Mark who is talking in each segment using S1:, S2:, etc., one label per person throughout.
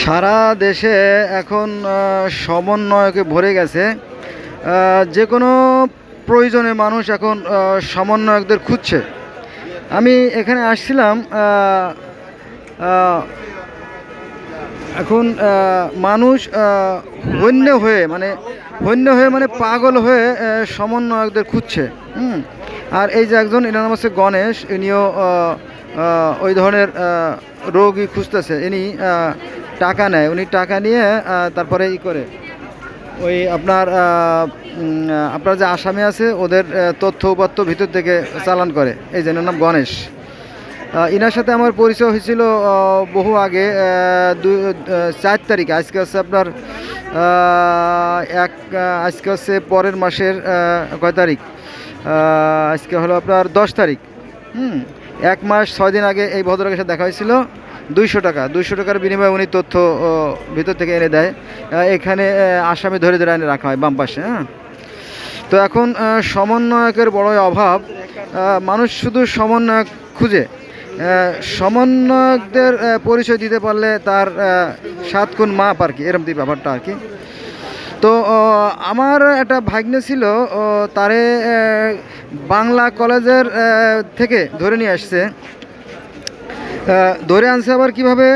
S1: সারা দেশে এখন সমন্বয়কে ভরে গেছে। যে কোনো প্রয়োজনে মানুষ এখন সমন্বয়কদের খুঁজছে। আমি এখানে আসছিলাম এখন মানুষ হন্য হয়ে মানে হন্য হয়ে মানে পাগল হয়ে সমন্বয়কদের খুঁজছে। হুম? আর এই যে একজন, এনার নাম হচ্ছে গণেশ, ইনিও ওই ধরনের রোগী খুঁজতেছে। ইনি টাকা নেয়। উনি টাকা নিয়ে তারপরে ই করে। ওই আপনার আপনার যে আসামি আছে, ওদের তথ্য উপাত্ত ভিতর থেকে চালান করে। এই যে নাম গণেশ। ইনার সাথে আমার পরিচয় হয়েছিল বহু আগে চার তারিখ। আজকে হচ্ছে আপনার এক আজকে হচ্ছে পরের মাসের কয় তারিখ? আজকে হলো আপনার দশ তারিখ। হুম, এক মাস ছয় দিন আগে এই ভদ্রলোকের সাথে দেখা হয়েছিল। দুইশো টাকা। দুইশো টাকার বিনিময়ে উনি তথ্য ভিতর থেকে এনে দেয়। এখানে আসামি ধরে ধরে এনে রাখা হয় বাম পাশে হ্যাঁ? তো এখন সমন্বয়কের বড়ই অভাব। মানুষ শুধু সমন্বয়ক খুঁজে। সমন্বয়কদের পরিচয় দিতে পারলে তার সাত খুন মাপ আর কি, এরম দিয়ে ব্যাপারটা আর কি। তো আমার একটা ভাগ্নে ছিল তারে বাংলা কলেজের থেকে ধরে নিয়ে আসছে। ধরে আনছে আবার কীভাবে?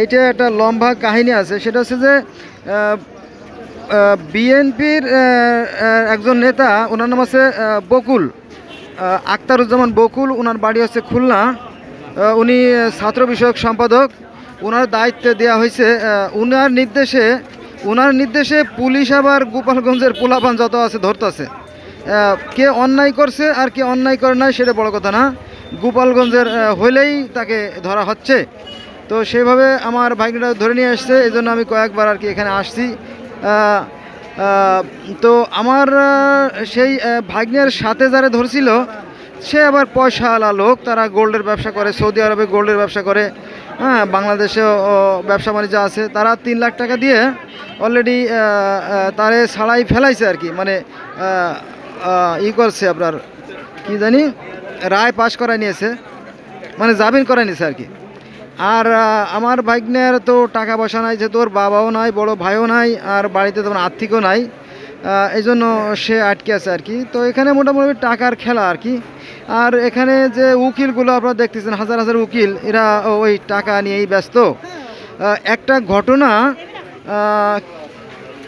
S1: এইটা একটা লম্বা কাহিনী আছে। সেটা হচ্ছে যে বিএনপির একজন নেতা ওনার নাম আছে বকুল। আহ, আখতারুজ্জামান বকুল ওনার বাড়ি হচ্ছে খুলনা। উনি ছাত্র বিষয়ক সম্পাদক। ওনার দায়িত্বে দেওয়া হয়েছে ওনার নির্দেশে ওনার নির্দেশে পুলিশ আবার গোপালগঞ্জের পোলাপান যত আছে ধরতেছে। কে অন্যায় করছে আর কে অন্যায় করে নাই সেটা বড় কথা না। গোপালগঞ্জের হইলেই তাকে ধরা হচ্ছে। তো সেইভাবে আমার ভাগ্নিটা ধরে নিয়ে আসছে এই জন্য আমি কয়েকবার আর কি এখানে আসছি। তো আমার সেই ভাগ্নের সাথে যারা ধরছিল, সে আবার পয়সাওয়ালা লোক, তারা গোল্ডের ব্যবসা করে, সৌদি আরবে গোল্ডের ব্যবসা করে। হ্যাঁ বাংলাদেশেও ব্যবসা বাণিজ্য আছে। তারা তিন লাখ টাকা দিয়ে অলরেডি তারে ছাড়াই ফেলাইছে আর কি। মানে ই করছে আপনার কি জানি, রায় পাশ করায় নিয়েছে মানে জামিন করায় নিয়েছে আর কি। আর আমার ভাগ্নের তো টাকা পয়সা নাই যে তোর বাবাও নাই, বড় ভাইও নাই, আর বাড়িতে তোমার আর্থিকও নাই এই জন্য সে আটকে আছে আর কি। তো এখানে মোটামুটি টাকার খেলা আর কি। আর এখানে যে উকিলগুলো আপনারা দেখতেছেন, হাজার হাজার উকিল, এরা ওই টাকা নিয়েই ব্যস্ত। একটা ঘটনা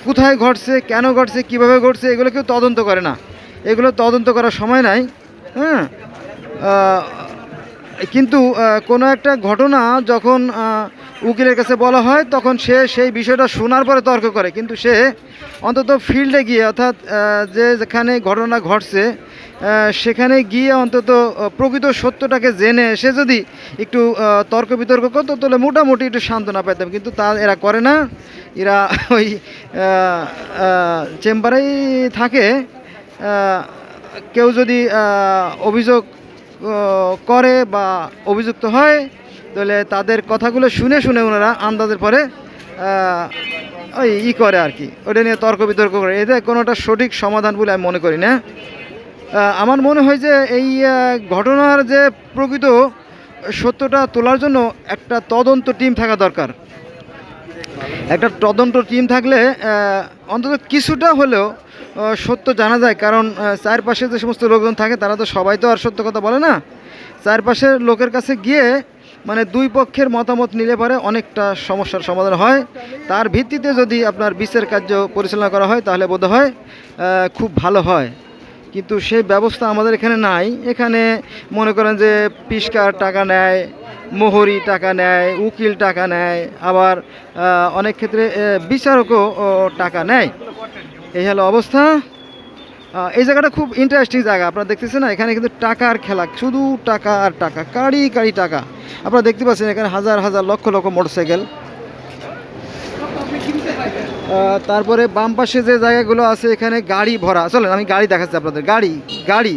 S1: কোথায় ঘটছে, কেন ঘটছে, কীভাবে ঘটছে, এগুলো কেউ তদন্ত করে না। এগুলো তদন্ত করার সময় নাই। হ্যাঁ কিন্তু কোনো একটা ঘটনা যখন উকিলের কাছে বলা হয়, তখন সে সেই বিষয়টা শোনার পরে তর্ক করে। কিন্তু সে অন্তত ফিল্ডে গিয়ে, অর্থাৎ যে যেখানে ঘটনা ঘটছে সেখানে গিয়ে অন্তত প্রকৃত সত্যটাকে জেনে সে যদি একটু তর্ক বিতর্ক করতো, তাহলে মোটামুটি একটু সান্ত্বনা পেতাম। কিন্তু তা এরা করে না। এরা ওই চেম্বারেই থাকে। কেউ যদি অভিযোগ করে বা অভিযুক্ত হয়, তাহলে তাদের কথাগুলো শুনে শুনে ওনারা আন্দাজের পরে ওই ই করে আর কি। ওটা নিয়ে তর্ক বিতর্ক করে। এতে কোনোটা সঠিক সমাধান বলে আমি মনে করি না। আমার মনে হয় যে এই ঘটনার যে প্রকৃত সত্যটা তোলার জন্য একটা তদন্ত টিম থাকা দরকার। একটা তদন্ত টিম থাকলে অন্তত কিছুটা হলেও সত্য জানা যায়, কারণ চারপাশে যে সমস্ত লোকজন থাকে, তারা তো সবাই তো আর সত্য কথা বলে না। চারপাশের লোকের কাছে গিয়ে মানে দুই পক্ষের মতামত নিলে পরে অনেকটা সমস্যার সমাধান হয়। তার ভিত্তিতে যদি আপনার বিচার কার্য পরিচালনা করা হয়, তাহলে বোধ হয় খুব ভালো হয়। কিন্তু সেই ব্যবস্থা আমাদের এখানে নাই। এখানে মনে করেন যে পিসকার টাকা নেয়, মোহরি টাকা নেয়, উকিল টাকা নেয়, আবার অনেক ক্ষেত্রে বিচারকও টাকা নেয়। এই হলো অবস্থা। এই জায়গাটা খুব ইন্টারেস্টিং জায়গা। আপনারা দেখতেছেন না, এখানে কিন্তু টাকার খেলা, শুধু টাকা আর টাকা কাড়ি কাড়ি টাকা। আপনারা দেখতে পাচ্ছেন এখানে হাজার হাজার লক্ষ লক্ষ মোটরসাইকেল। তারপরে বাম পাশে যে জায়গাগুলো আছে, এখানে গাড়ি ভরা। চলেন, আমি গাড়ি দেখাচ্ছি আপনাদের। গাড়ি গাড়ি।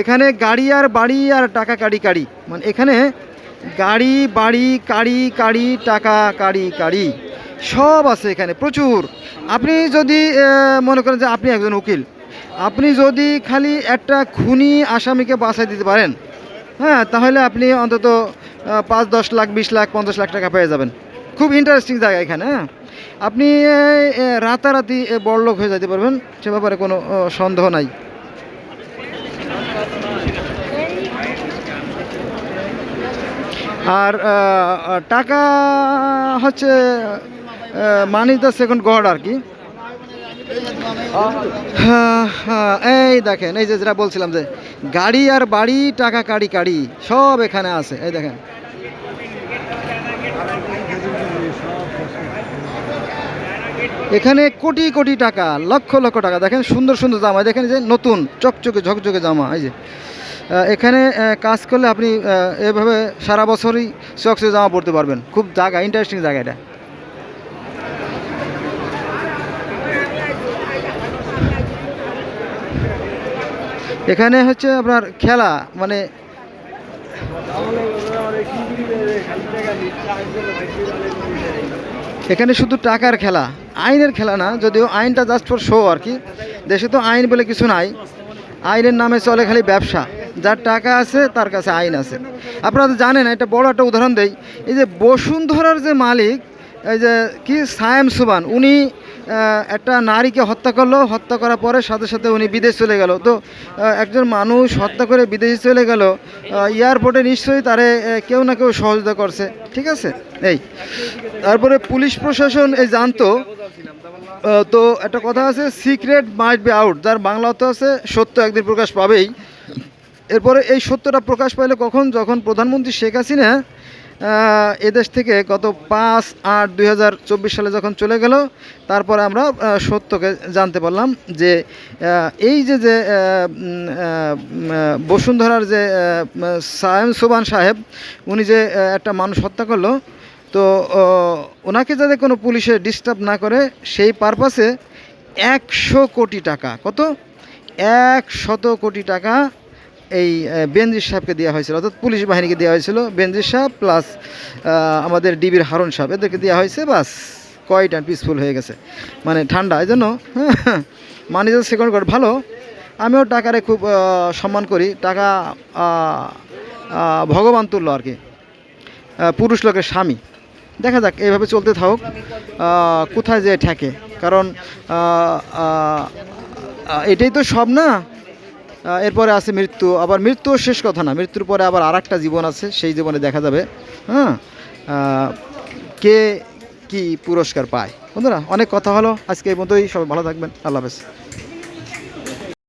S1: এখানে গাড়ি আর বাড়ি আর টাকা কাড়ি কাড়ি মানে এখানে গাড়ি, বাড়ি কাড়ি কাড়ি টাকা কাড়ি কাড়ি সব আছে এখানে, প্রচুর। আপনি যদি মনে করেন যে আপনি একজন উকিল, আপনি যদি খালি একটা খুনি আসামিকে বাঁচাই দিতে পারেন হ্যাঁ তাহলে আপনি অন্তত পাঁচ, দশ লাখ, বিশ লাখ, পঞ্চাশ লাখ টাকা পেয়ে যাবেন। খুব ইন্টারেস্টিং জায়গা এখানে হ্যাঁ। আপনি রাতারাতি বড়লোক হয়ে যেতে পারবেন, সে ব্যাপারে কোনো সন্দেহ নাই। আর টাকা হচ্ছে মানি দ্য সেকেন্ড গড আর কি। এই দেখেন, এই যে যেটা বলছিলাম যে গাড়ি আর বাড়ি, টাকা কাড়ি কাড়ি, সব এখানে আছে, এই দেখেন। এখানে কোটি কোটি টাকা, লক্ষ লক্ষ টাকা, দেখেন সুন্দর সুন্দর জামা, দেখেন যে নতুন, চকচকে ঝকঝকে জামা, এই যে। এখানে কাজ করলে আপনি এভাবে সারা বছরই চকচকে জামা পরতে পারবেন। খুব জায়গা ইন্টারেস্টিং জায়গা এটা। এখানে হচ্ছে আপনার খেলা মানে এখানে শুধু টাকার খেলা, আইনের খেলা না, যদিও আইনটা জাস্ট ফর শো আর কি। দেশে তো আইন বলে কিছু নাই। আইনের নামে চলে খালি ব্যবসা। যার টাকা আছে, তার কাছে আইন আছে। আপনারা তো জানেন, একটা বড় একটা উদাহরণ দেই। এই যে বসুন্ধরার যে মালিক, এই যে কি, সায়েম সুবান, উনি একটা নারীকে হত্যা করল, হত্যা করার পরে সাথে সাথে উনি বিদেশ চলে গেল। তো একজন মানুষ হত্যা করে বিদেশে চলে গেল এয়ারপোর্টে নিশ্চয়ই তারে কেউ না কেউ সহযোগিতা করছে। ঠিক আছে? এই। তারপরে পুলিশ প্রশাসন এই জানতো তো একটা কথা আছে সিক্রেট মাইট বি আউট যার বাংলা অর্থ আছে, সত্য একদিন প্রকাশ পাবেই। এরপরে এই সত্যটা প্রকাশ পাইলে কখন? যখন প্রধানমন্ত্রী শেখ হাসিনা এদেশ থেকে গত পাঁচ আট দুই সালে যখন চলে গেল, তারপরে আমরা সত্যকে জানতে পারলাম যে এই যে যে বসুন্ধরার যে সায়েম সোবান সাহেব, উনি যে একটা মানুষ হত্যা করল, তো ওনাকে যাতে কোনো পুলিশে ডিস্টার্ব না করে, সেই পারপাসে একশো কোটি টাকা, কত? এক শত কোটি টাকা এই বেনজির সাহেবকে দেওয়া হয়েছিল, অর্থাৎ পুলিশ বাহিনীকে দেওয়া হয়েছিল। বেনজির সাহেব প্লাস আমাদের ডিবির হারুন সাহেব, এদেরকে দেওয়া হয়েছে, বাস, কয়েট অ্যান্ড পিসফুল হয়ে গেছে। মানে ঠান্ডা, এই জন্য মানি যে সেকেন্ড গড ভালো। আমিও টাকারে খুব সম্মান করি। টাকা ভগবান তুল্য আর কি। পুরুষ লোকের স্বামী। দেখা যাক, এইভাবে চলতে থাকুক। কোথায় যে ঠেকে। কারণ এটাই তো সব না? এরপরে আছে মৃত্যু, আবার মৃত্যুও শেষ কথা না, মৃত্যুর পরে আবার আর জীবন আছে, সেই জীবনে দেখা যাবে। হ্যাঁ? কে কি পুরস্কার পায়? বন্ধুরা, অনেক কথা হলো, আজকে এই মতোই, সবাই ভালো থাকবেন, আল্লাহ হাফেজ।